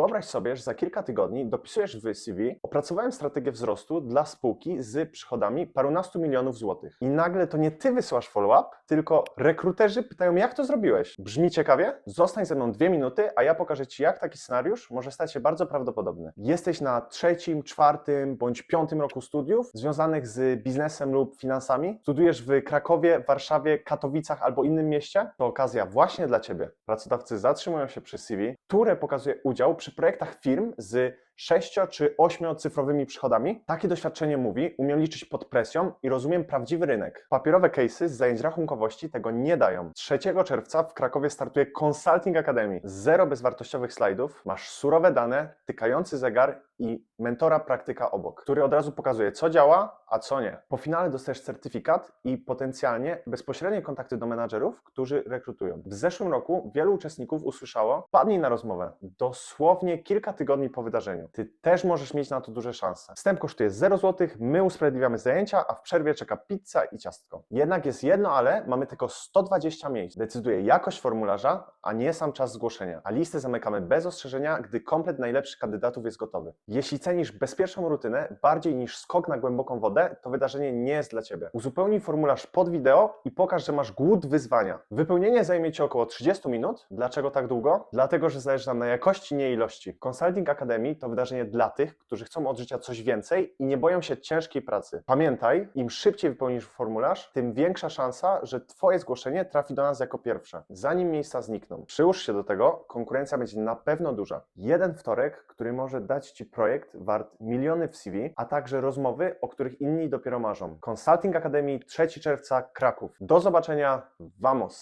Wyobraź sobie, że za kilka tygodni dopisujesz w CV opracowałem strategię wzrostu dla spółki z przychodami parunastu milionów złotych. I nagle to nie ty wysyłasz follow-up, tylko rekruterzy pytają, jak to zrobiłeś. Brzmi ciekawie? Zostań ze mną dwie minuty, a ja pokażę ci, jak taki scenariusz może stać się bardzo prawdopodobny. Jesteś na trzecim, czwartym bądź piątym roku studiów związanych z biznesem lub finansami. Studujesz w Krakowie, Warszawie, Katowicach albo innym mieście? To okazja właśnie dla ciebie. Pracodawcy zatrzymują się przy CV, które pokazuje udział przy projektach firm z sześcio czy ośmiocyfrowymi przychodami. Takie doświadczenie mówi, umiem liczyć pod presją i rozumiem prawdziwy rynek. Papierowe case'y z zajęć rachunkowości tego nie dają. 3 czerwca w Krakowie startuje Consulting Academy. Zero bezwartościowych slajdów, masz surowe dane, tykający zegar i mentora praktyka obok, który od razu pokazuje, co działa, a co nie. Po finale dostajesz certyfikat i potencjalnie bezpośrednie kontakty do menadżerów, którzy rekrutują. W zeszłym roku wielu uczestników usłyszało, padnij na rozmowę, dosłownie kilka tygodni po wydarzeniu. Ty też możesz mieć na to duże szanse. Wstęp kosztuje 0 zł, my usprawiedliwiamy zajęcia, a w przerwie czeka pizza i ciastko. Jednak jest jedno ale, mamy tylko 120 miejsc. Decyduje jakość formularza, a nie sam czas zgłoszenia. A listę zamykamy bez ostrzeżenia, gdy komplet najlepszych kandydatów jest gotowy. Jeśli cenisz bezpieczną rutynę bardziej niż skok na głęboką wodę, to wydarzenie nie jest dla Ciebie. Uzupełnij formularz pod wideo i pokaż, że masz głód wyzwania. Wypełnienie zajmie Ci około 30 minut. Dlaczego tak długo? Dlatego, że zależy nam na jakości, nie ilości. Consulting Academy to wydarzenie dla tych, którzy chcą od życia coś więcej i nie boją się ciężkiej pracy. Pamiętaj, im szybciej wypełnisz formularz, tym większa szansa, że Twoje zgłoszenie trafi do nas jako pierwsze, zanim miejsca Przyłóż się do tego, konkurencja będzie na pewno duża. Jeden wtorek, który może dać Ci projekt wart miliony w CV, a także rozmowy, o których inni dopiero marzą. Consulting Academy 3 czerwca Kraków. Do zobaczenia, vamos!